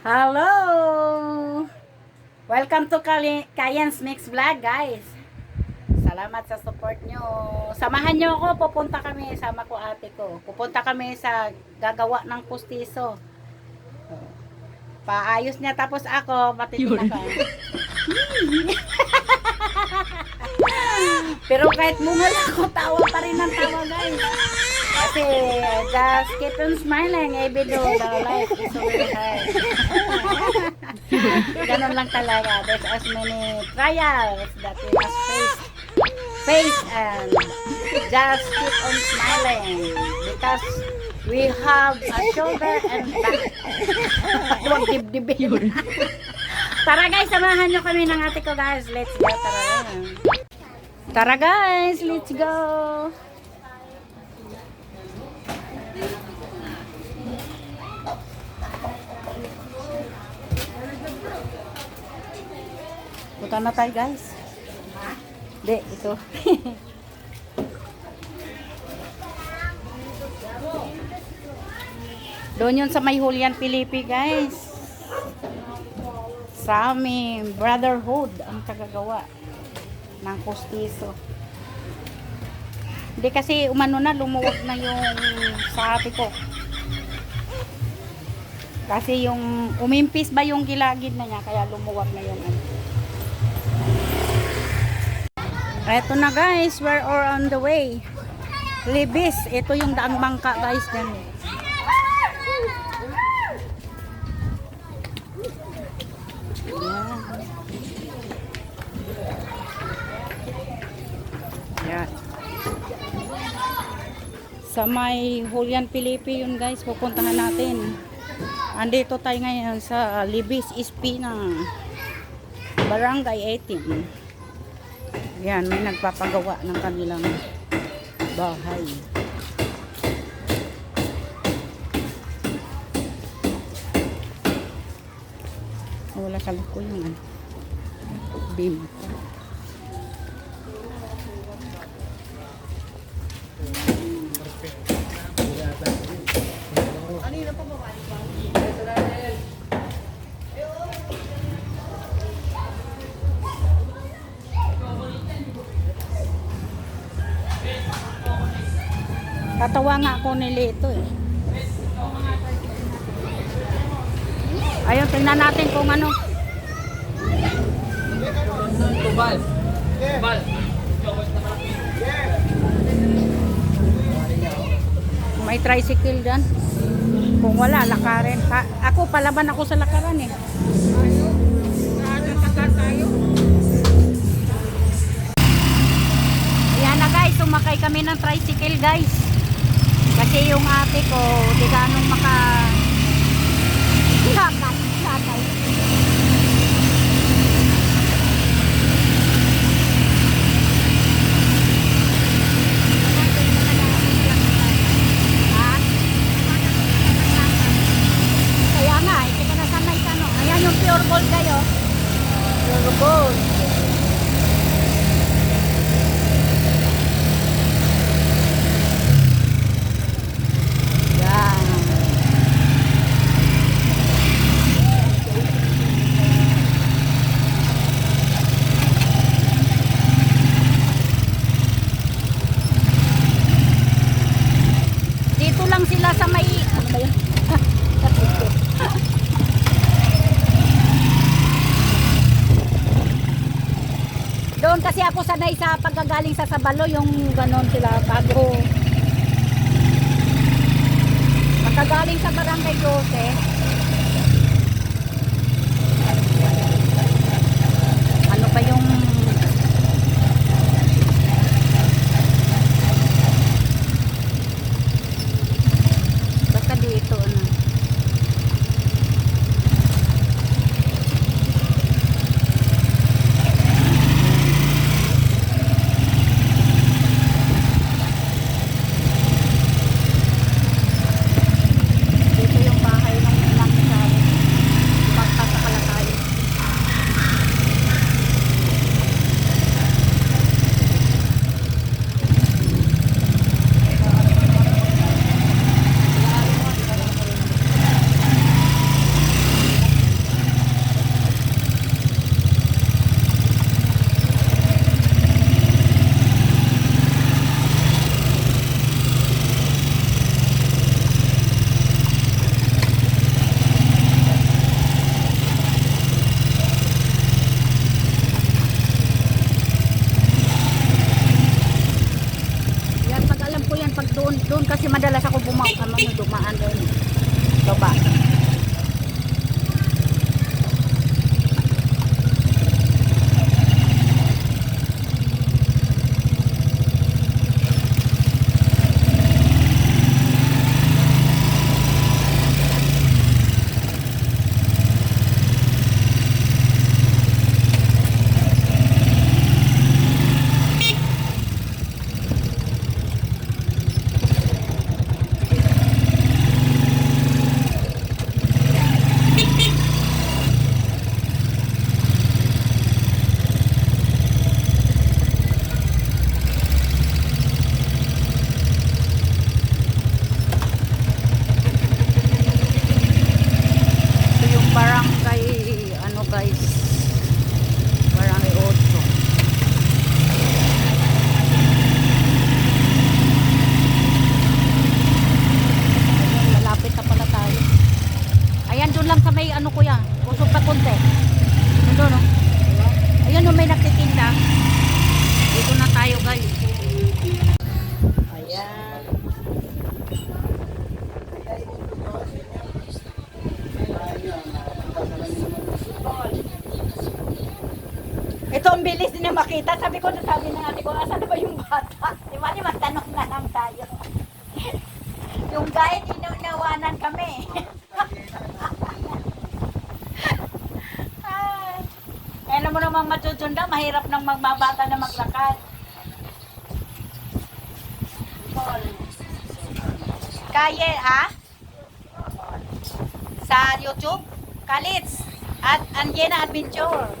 Hello! Welcome to Kayan's Mix Vlog, guys. Salamat sa support nyo. Samahan nyo ako, pupunta kami, sama ko ate ko. Pupunta kami sa gagawa ng pustiso. Paayos niya, tapos ako, patitin ako. Pero kahit mungal ako, tawa pa rin ng tawa, guys. Kasi, just keep on smiling, even though the life is so hard. Ganon lang talaga. There's as many trials that we must face. Face and just keep on smiling because we have a shoulder and back. Huwag dibdibin. Tara guys, samahan nyo kami ng ate ko guys. Let's go. Tara. Tara guys, let's go. Punta na tayo guys. Hindi, ito. Doon yun sa may Julian Pilipi guys. Sa amin, brotherhood ang tagagawa ng postiso. Hindi kasi umano na, lumuwag na yung sa ate ko. Kasi yung umimpis ba yung gilagid na niya, kaya lumuwag na yung ano. Eto na guys, we're all on the way. Libis, ito yung daang bangka guys. Yan. Yan. Sa may Julian Pilipi yun guys, pupuntahan natin. Andito tayo ngayon sa Libis Espina, Barangay 18. Yan, may nagpapagawa ng kanilang bahay. Wala sa ko yung ano, beam. Tatawa nga ako ni Lito eh. Ayun, tingnan natin kung ano. Tubal. Tubal. May tricycle dyan. Kung wala, lakarin. Ha, ako, palaban ako sa lakaran eh. Ayan na guys, sumakay kami ng tricycle guys. Kasi yung ate ko, di ganong maka... Lakad, lakad. Ano. Ayan yung pure gold kayo. Pure gold. Yan. Dito lang sila sa may... Ano ba yun? Doon kasi ako sanay sa pagkagaling sa Sabalo, yung ganon sila bago. Pagkagaling sa Barangay 12, ano pa yung may ano kuya, usog pa konti. Doon, no? Ayan, no, may nagtitinda. Dito na tayo guys. Ayan. Ito ang bilis din na makita. Sabi ko, sabi ng ate ko, asan na ba yung bata? Di ba, di magtanong na lang tayo. yung guide, inunawanan kami. Ay. Eh, alam mo namang matutunda, mahirap nang magbabata na maglakad. Kaye, ha? Sa YouTube? Kalits at Anjena Adventure.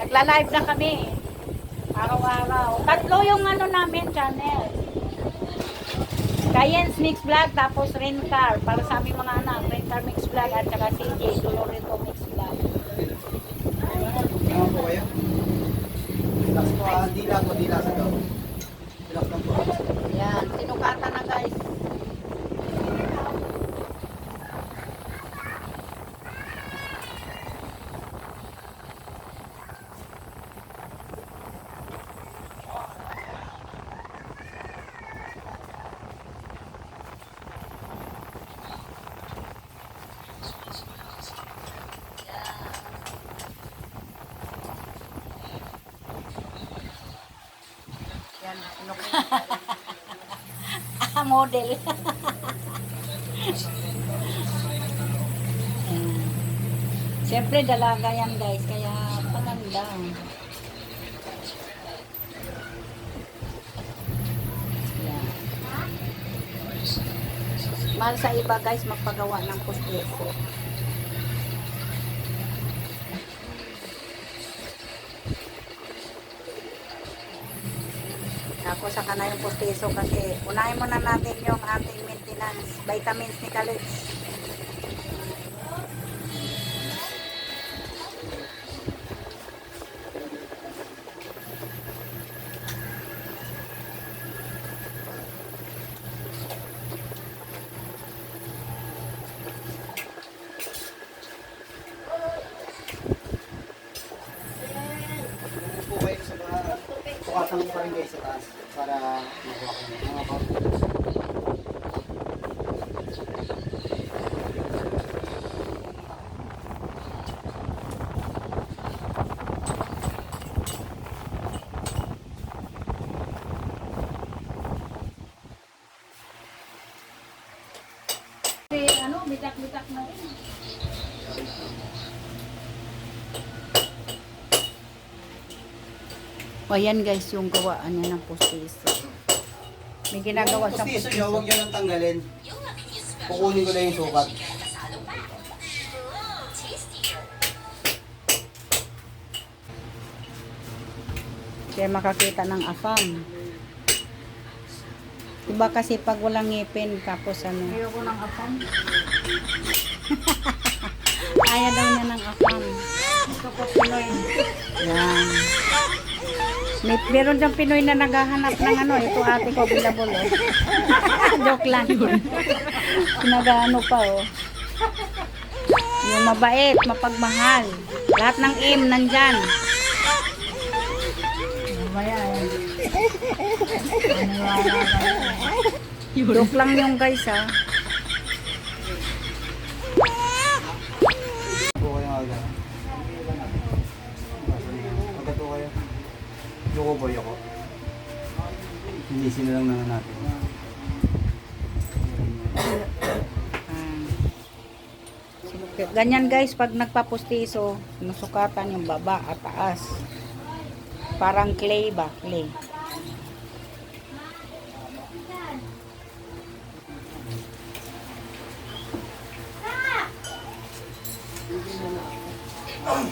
Nagla-live na kami. Araw-araw. Tatlo yung ano namin channel. Kayen's Mix Vlog, tapos Rencar. Para sa aming mga anak. Rencar Mix Vlog at saka CJ Dolorito Mix Vlog. Ano po kayo? Relax po, dila po, dila sa. Relax lang po. Yan. Sinukata na guys. Yan, sinukata. Ah, model. Siyempre, dalaga yan guys, kaya paganda. Ayan. Mahal sa iba guys, magpagawa ng pustiso. Ako sa na yung pustiso kasi unahin muna natin yung ating maintenance, vitamins ni Kalits. Ano po kayo sa mga bukasan pa rin kayo sa taas para makuha ko ng mga bawang. Bitak-bitak na rin. O yan guys, yung gawaan niya ng pustiso. May ginagawa sa Pustiso pustiso. huwag nyo nang tanggalin. Kukunin ko na yung sukat. Kaya makakita ng afam. Diba kasi pag walang ngipin, tapos ano. Ayoko ng afam. Ayaw daw niya ng afam. Gusto ko Pinoy. Yan. May, meron diyang Pinoy na naghahanap ng ano, ito ate ko bilabol oh. Joke lang. Nagaano pa oh. Yung mabait, mapagmahal. Lahat ng im nandyan. Mamaya eh. Joke lang yung guys ah. Yoko po, yoko. Linisin na lang naman natin. Ah. Ganyan guys, pag nagpapustiso, sinusukatan yung baba at taas. Parang clay ba? Clay.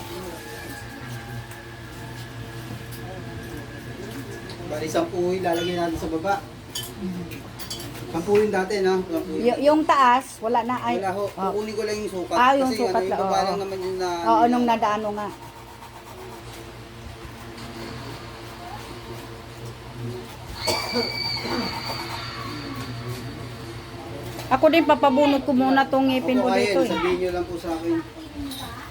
Bali, sampu ilalagay natin sa baba. Sampu yun dati, no? Sampu yun. Y- yung taas, wala na ay. Wala ho. Oh. Kukunin ko lang yung sukat. Ah, yung Kasi sukat ano, lang, yung baba oo. lang naman yung na... Oo, nung nadaano nga. Ako din papabunot ko muna tong ngipin ko Opo, dito ayun, eh. sabihin nyo lang po sa akin.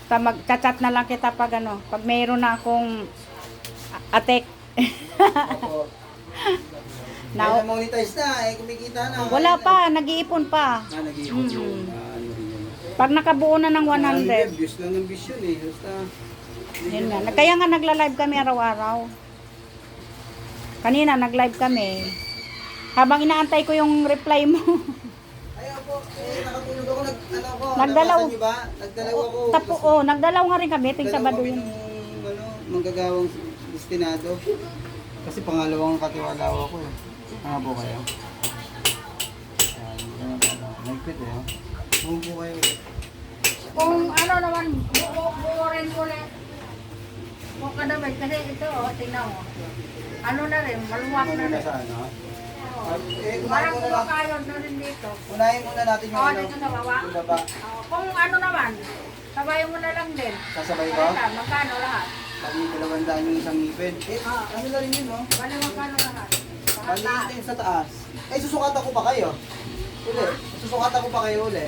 Ta magchat na lang kita pag ano, pag mayroon na akong a- atek. Opo. Na, Kaya monetize na, eh, kumikita na. wala pa, nag-iipon pa. Ah, nag-iipon Mhm. yun. Ah, ano yun. Pag nakabuo na ng Ano 100. yun, Views lang ng views yun eh. Basta... Yun nga. Kaya nga nagla-live kami araw-araw. Kanina nag-live kami. Habang inaantay ko yung reply mo. Ayaw po, eh, nakatulog ako, nag, ano ako, Nagdalaw. nabasa niyo ba? Nagdalaw ako. Tapo, oh, nagdalaw nga rin kami. Ting Dalawa Sabado kami yun. ano, manggagawang destinado. Kasi pangalawang katiwalaw ako eh. Ano po kayo? Ano, ano, Nagpit eh. oh. Huwag po kayo. Kung ano naman, buo, buo rin ko na. Kung kadamay, kasi ito, oh, tingnan mo. Ano na rin, maluwak Ano na rin. sa ano? Eh, unahin Parang muna, natin, kumakayon na rin dito. unahin muna natin yung Oo, ano. dito sa baba. Yung baba. Oh, kung ano naman, sabayan mo na lang din. Sasabay. Kaya magkano lahat? Pagi dalawang daan yung isang ngipin. Eh, Ah. ano na rin yun, no? Bali magkano lahat? Maliit din sa taas. Eh, susukatan ko pa kayo. Uli. Susukatan ko pa kayo uli.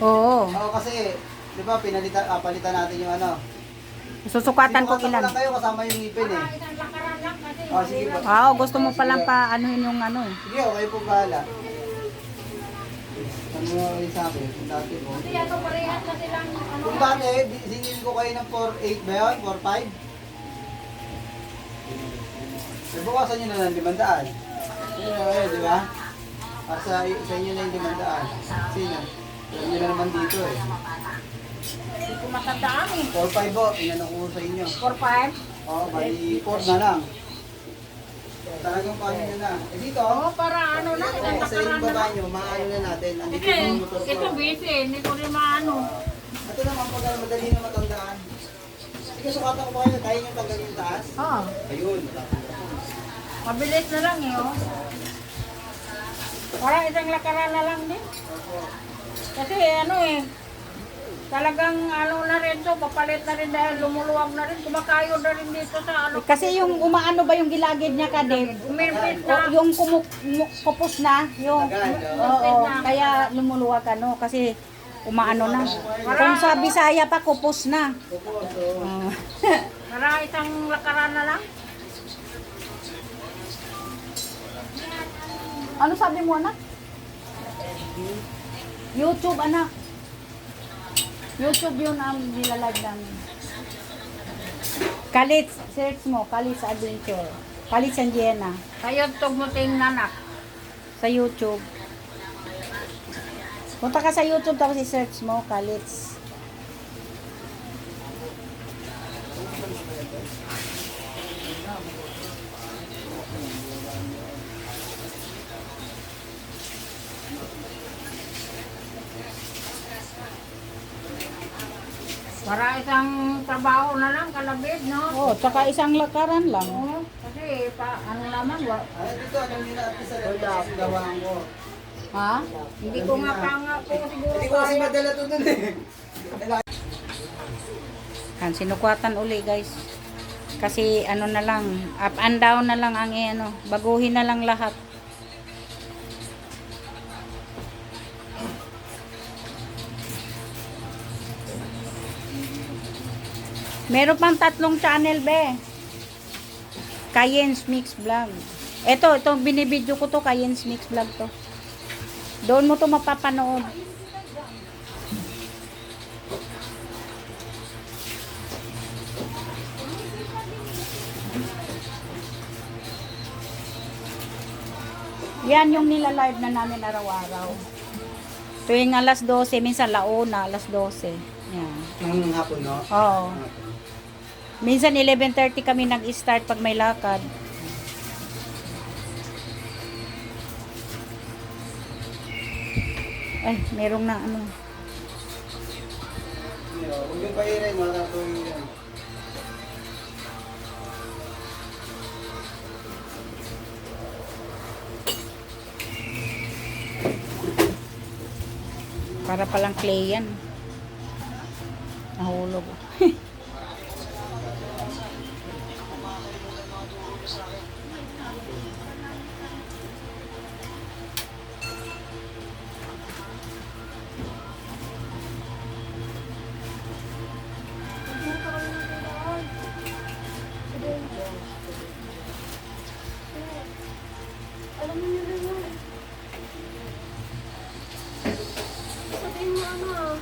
Oo. Oo, kasi, di ba, pinalitan, ah, palitan natin yung ano. Susukatan ko Sinukatan ilan. lang kayo kasama yung ngipin eh. Oh, sige po. Wow, gusto mo palang pa anuhin yung ano eh. Sige, okay po bahala. Ano mo ulit sa akin? Kung dati po. ano parehas na silang ano. Kung dati, di- singil ko kayo ng 4.8 ba yun? 4.5? Eh, bukasan nyo na ng 500. Yun na kayo, di ba? Para sa, sa inyo na yung 500. Sino? Alam nyo na naman dito eh. Hindi ko matandaan eh. 4.5 po, inanong ko sa inyo. 4-5? Oo, bali 4 na lang. Talagang paano nyo na. Eh dito, Oo, para ano na. eh, sa yung baba nyo, maano na natin. Andito Sige, yung motor ko. ito busy. Hindi ko rin maano. Ito naman pag madali na matandaan. Sige, sukatan ko pa kayo. Kaya nyo tanggalin yung taas. Oo. Ayun. Mabilis na lang eh, oh. Parang isang lakaran na lang din. Kasi ano eh, talagang ano na rin to, papalit na rin dahil lumuluwag na rin, kumakayo na rin dito sa ano. Kasi yung umaano ba yung gilagid niya ka, Dave? Umimpit na. yung kumuk, mu- kupos na, yung, oo, kaya lumuluwag ano, kasi umaano na. Kung sa Bisaya pa, kupos na. Oo. Para isang lakaran na lang. Ano sabi mo, anak? YouTube, anak. YouTube yun ang nilalag namin. Kalit, search mo, Kalit Adventure. Kalit Sandiena. Kayo tugmuting nanak. Sa YouTube. Punta ka sa YouTube tapos i-search mo, Kalits. Isang trabaho na lang, kalabit, no? Oh, tsaka isang lakaran lang. Oo. Kasi, pa, ano naman, wa, Ay, dito, alam nyo na at isa lang yung gawaan ko. Ha? hindi ko nga pa nga po siguro Hindi ko kasi madala to dun eh. Yan, sinukwatan uli guys. Kasi ano na lang, up and down na lang ang eh, ano, baguhin na lang lahat. Meron pang tatlong channel be. Kayen's Mix Vlog. Ito, ito, binibidyo ko to kay Jens Mix Vlog to. Doon mo to mapapanood. Yan yung nila-live na namin araw-araw. Tuwing alas 12, minsan launa, alas 12. Yan. Nang hapon, no? Oo. Minsan 11.30 kami nag-start pag may lakad. Ay, merong na ano. Huwag yung pahirin, makakatuloy yan. Para palang clay yan. Nahulog. Sabihin mo ano ah.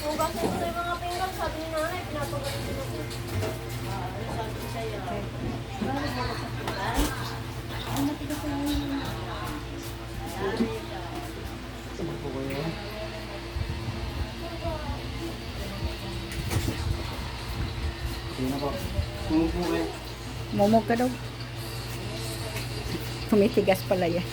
Hugasin ko na yung mga pinggan. Sabi ni nanay, pinapagaling din ako. Sumupo kayo. Sige na po. Sumupo kayo. Mumog ka daw. Tumitigas pala yan.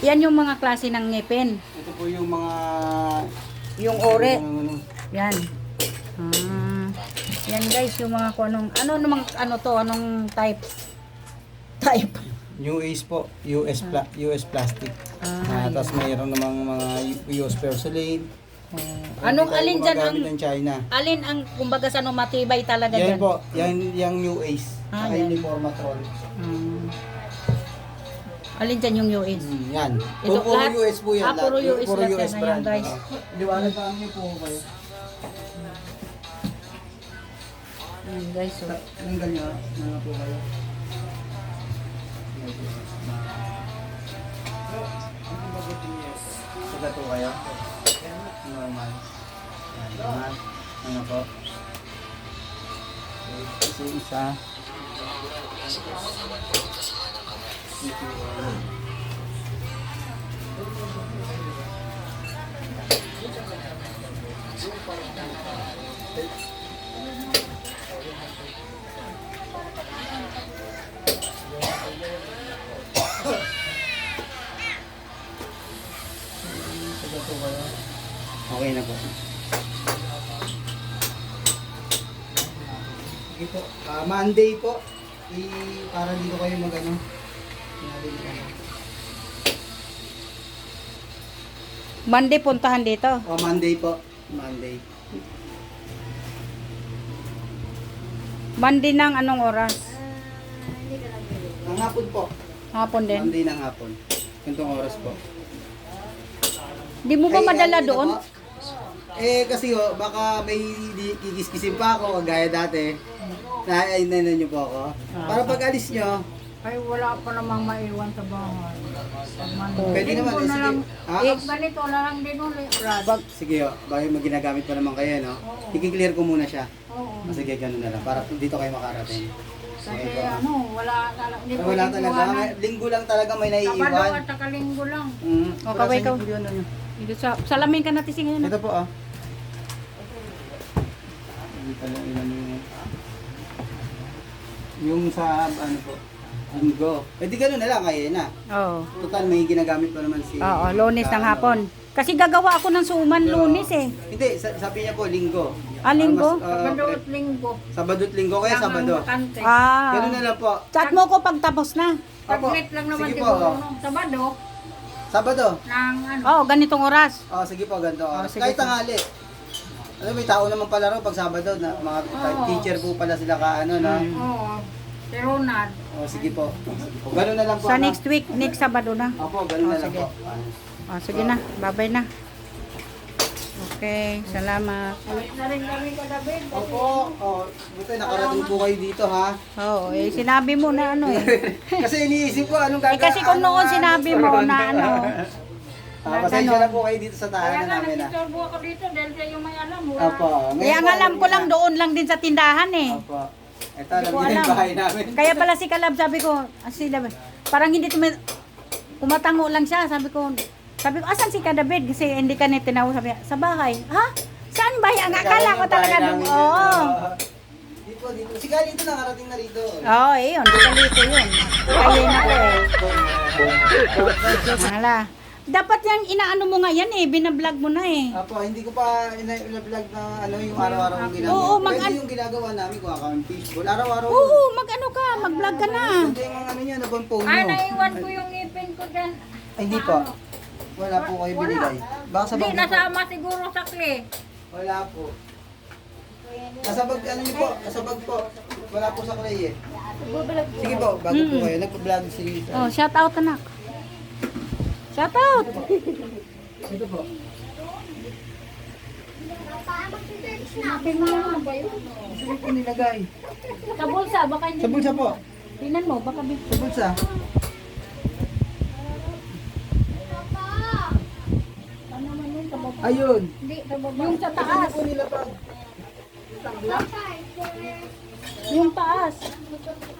Yan yung mga klase ng ngipin. Ito po yung mga... Yung ore. Ano, Yan. Ah. Yan guys, yung mga kung anong, ano namang, ano to, anong type? Type. US po, US pla US plastic. Ah, Ah, tapos mayroon namang mga US porcelain. Oh. Anong Hindi tayo alin dyan ang, ng China. alin ang, kumbaga sa ano, matibay talaga Yan dyan? po, yan yung US. Ah, Saka yan. uniformatron. Hmm. Alin dyan yung US? Mm, yan. Ito Ito puro lahat? US po yan. Ah, puro. US lahat yan, ayan, brand. guys. Ah. Liwanag pa niyo po kayo. Ayan guys, oh. Tanggal niyo. Mga po kayo. Saka to kayo. Normal. Normal. Ano po? Kasi isa. Saka Okay na po. Sige po. Ah, Monday po. I, para dito kayo ano. Sinabi niyo ano. Monday puntahan dito. Oh, Monday po. Monday. Monday ng anong oras? Ang hapon po. Hapon din. Monday ng hapon. Gantong oras po. Di mo ba Ay, madala doon? po? Eh, kasi ho, baka may di- kikiskisin pa ako, gaya dati. Naainan niyo po ako. Ah. Para pag alis nyo, Ay, wala pa namang maiwan sa bahay. Pag man- pwede naman. Linggo Eh, na sige. lang. Ha? Pag ganito na lang din ulit. Brad. Pag, sige ho, bakit mag ginagamit pa naman kayo, no? Oo. I-clear ko muna siya. Oo. O, Sige, ganun na lang. Para dito kayo makarating. Kasi Okay ano, wala talaga. Hindi Ay, wala talaga. May- Linggo lang talaga may Sabado naiiwan. at takalinggo lang. Mm. O, kaway Wala sa ka. inyo po yun, ano? Dito sa, salamin ka natin ngayon. Ito po, ah. Ilan yung... Yung sa, ano po, linggo. Eh di ganun na lang, kaya na. Oo. Total, may ginagamit pa naman si... Oo, lunes ng hapon. Kasi gagawa ako ng suman Pero- lunes eh. Hindi, sa- sabi niya po, linggo. Ah, linggo? Mas, ah, Sabado at linggo. Sabado at linggo, kaya Sabado. bakante. Ah. Ganun na lang po. Chat mo ko pag tapos na. Pag-meet lang naman Sige po, siguro. oh. Sabado, Sabado. ng ano. Oo, ganitong oras. Oh, sige po, ganito. Oh, sige Kahit po. tanghali. Ano, may tao naman pala ro pag Sabado, na, mga Oo. teacher po pala sila ka, ano, na. Oo. Si Ronald. O, sige po. Sige po. Ganun na lang po. Sa ano? next week, next Sabado na. Opo, ganun Oh, na lang sige. po. Oh, sige na, babay na. Okay, salamat. Opo, oh, buti nakarating po kayo dito ha. Oo, eh, sinabi mo na ano eh. kasi iniisip ko anong Eh, gagawin. kasi kung noon sinabi mo na ano, Ah, pasensya na po kayo dito sa tahanan namin ha. Nagsisorbo ako dito dahil siya yung may alam. Wala. Opo. ngayon eh, ang po, alam ko lang doon lang din sa tindahan eh. Opo. Ito, Hindi ko alam yung alam. bahay namin. Kaya pala si Kalab, sabi ko, ah, si David, parang hindi tumi, kumatango lang siya. Sabi ko, sabi ko, asan si Kadabid? Kasi hindi ka niya tinawag. Sabi niya, sa bahay. Ha? Saan bahay? Ang akala ko talaga doon. Oo. yun. Dito, dito. Si dito nakarating na rito. Oo, eh, yun. Kalito yun. Kaya na ko eh. Hala. Dapat yung inaano mo nga yan eh, binablog mo na eh. Apo, hindi ko pa ina- ina-vlog na ano yung araw-araw yung ginagawa. Oo, mag- Pwede yung ginagawa namin kung akang fishbowl. Araw-araw. Oo, mag-ano ka, mag-vlog ka na. Hindi yung ano niya, nabang phone Ay, nyo. naiwan ko yung ngipin ko dyan. Ay, hindi po. Wala po kayo binigay. Baka sa Hindi, bag niyo po. nasama siguro sa kli. Wala po. Nasa bag, ano niyo po? Nasa bag po. Wala po sa clay eh. Sige po, bago po kayo. Nagpa-vlog si. Oh, shout out anak. Shout out. Ito po. Sige po nilagay. Sa bulsa, baka hindi. Sa bulsa po. Tingnan mo, baka big. Sa bulsa. Ayun. Yung sa taas. po nilabag. Yung taas.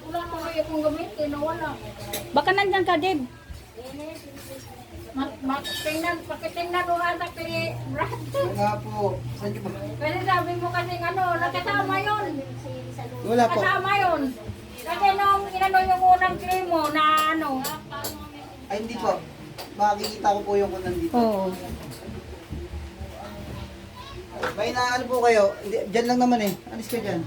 Wala ko kayo kung gamitin, wala. Baka nandyan ka, Deb. Mak- mak- tingnan, pakitingnan mo nga kli, Brad. Nga po. Saan po? Kasi sabi mo kasi ano, nakasama yun. Wala po. Kasama yun. Kasi nung inano yung unang kli mo na ano, Ay, hindi po. Makikita ko po yung kung nandito. Oo. May naano po kayo. Diyan lang naman eh. Alis ka dyan.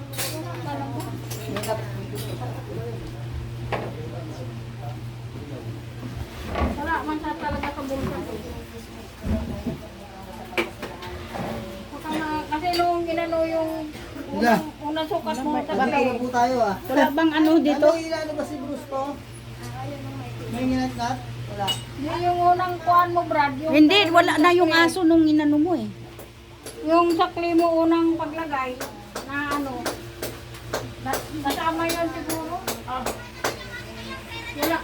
wala man sa kasi nung ginano yung unang, unang sukat mo Baka tabi. mabu tayo ah. Wala bang ano, ano dito? Ano ilano ba si Bruce ko? May nginatnat? Wala. Yun yung unang kuan mo, Brad. Yung Hindi, wala na yung aso nung inano mo eh. Yung sakli mo unang paglagay na ano. na- Nasama yun siguro. Ah. Wala.